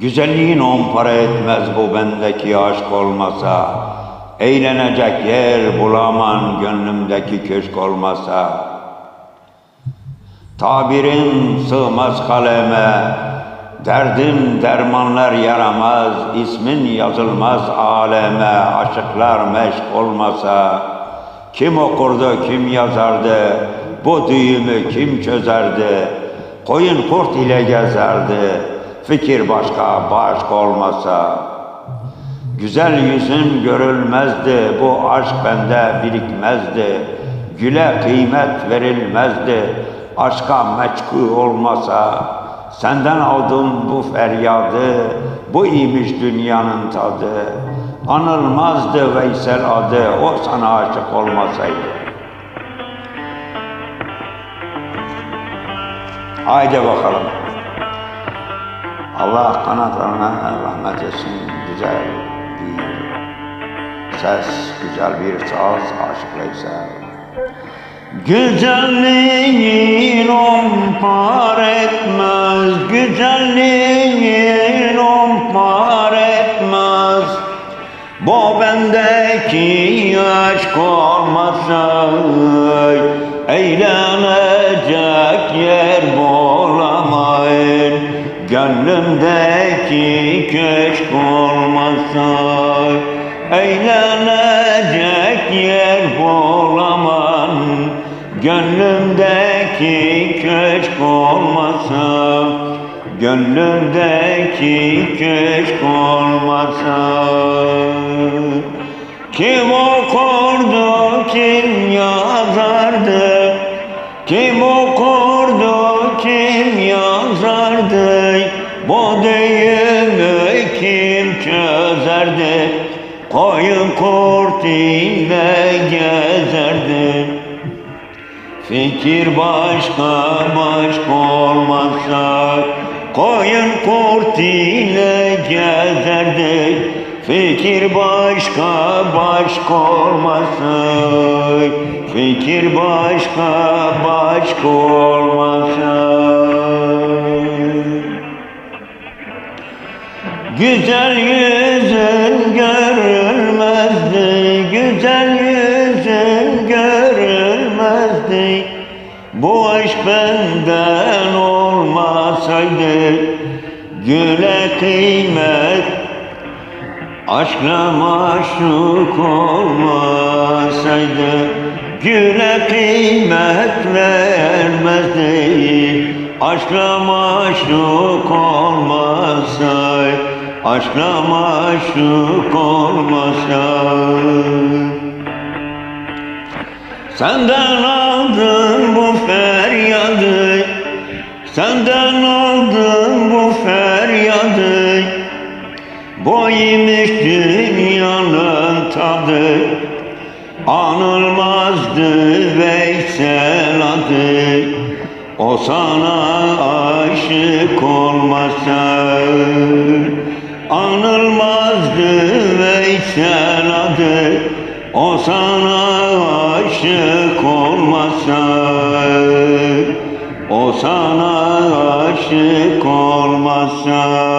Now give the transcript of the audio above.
Güzelliğin on para etmez bu bendeki aşk olmasa. Eğlenecek yer bulaman gönlümdeki köşk olmasa. Tabirin sığmaz kaleme, derdim dermanlar yaramaz, ismin yazılmaz aleme, aşıklar meşk olmasa. Kim okurdu, kim yazardı, bu düğümü kim çözerdi, koyun kurt ile gezerdi, fikir başka, başka olmasa. Güzel yüzün görülmezdi, bu aşk bende birikmezdi. Güle kıymet verilmezdi, aşka meçku olmasa. Senden aldım bu feryadı, bu imiş dünyanın tadı. Anılmazdı Veysel adı, o sana aşık olmasaydı. Haydi bakalım. Allah kanatlarına rahmet etsin. Güzel bir ses, güzel bir saz aşık Veysel. Güzelliğin on par etmez, güzelliğin on par etmez. Bu bendeki aşk olmasa Eğlenecek yer bulamayın Gönlümdeki köşk olmasa Eğlenecek yer bulamam. Gönlümdeki köşk olmasa Gönlümdeki köşk olmasa. Kim okurdu, kim yazardı? Kim okurdu, kim yazardı Düğümü kim çözerdi? Koyun kurt ile gezerdi. Fikir başka başka olmazsa Koyun kurt ile gezerdik Fikir başka başka olmazsa Fikir başka başka olmazsa Güzel yüzün görülmezdi, güzel yüzün görülmezdi. Bu aşk benden olmasaydı, güle kıymet, aşkla maşuk olmasaydı, güle kıymet vermezdi. Aşkla maşuk olmasaydı, aşkla maşuk olmasaydı. Senden aldım bu feryadı Senden aldım bu feryadı Bu imiş dünyanın tadı Anılmazdı Veysel adı O sana aşık olmasa Anılmazdı Veysel adı O sana aşık olmasa. O sana aşık olmasa